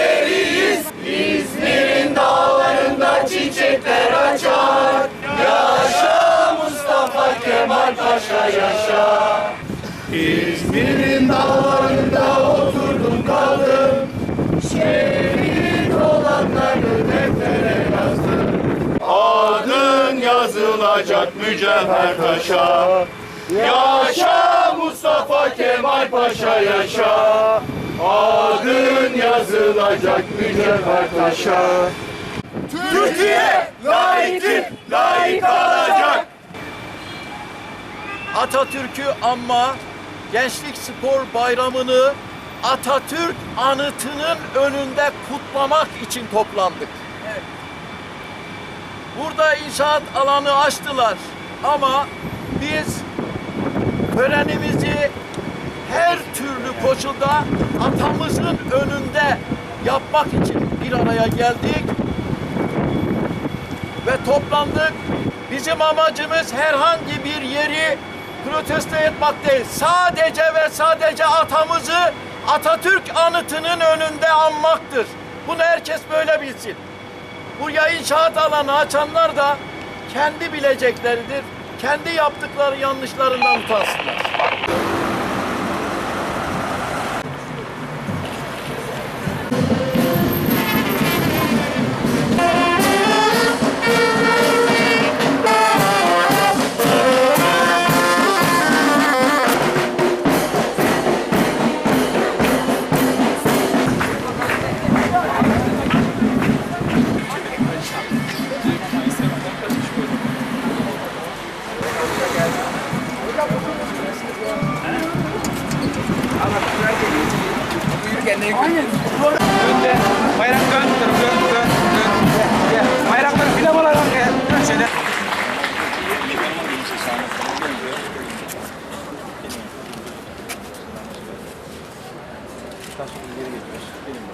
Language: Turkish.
göleriyiz. İzmir'in dağlarında çiçekler açar. Yaşa Mustafa Kemal Paşa yaşa. İzmir'in dağlarında oturdum kaldım. Şehit olanları deftere yazdım. Adın yazılacak mücevher taşa. Yaşa Mustafa Kemal Paşa yaşa. Adın yazılacak mücevher taşa Türkiye layıktır, layık kalacak. Atatürk'ü anma Gençlik Spor Bayramı'nı Atatürk anıtının önünde kutlamak için toplandık. Burada inşaat alanı açtılar ama biz törenimizi her türlü koşulda atamızın önünde yapmak için bir araya geldik ve toplandık. Bizim amacımız herhangi bir yeri protesto etmek değil. Sadece ve sadece atamızı Atatürk anıtının önünde anmaktır. Bunu herkes böyle bilsin. Buraya inşaat alanı açanlar da kendi bilecekleridir. Kendi yaptıkları yanlışlarından utansınlar. kendini Aynen. Önde bayrak dön, dön, dön, dön, dön. Bayrakları filan alalım ya. Dön şöyle. Geri geliyoruz.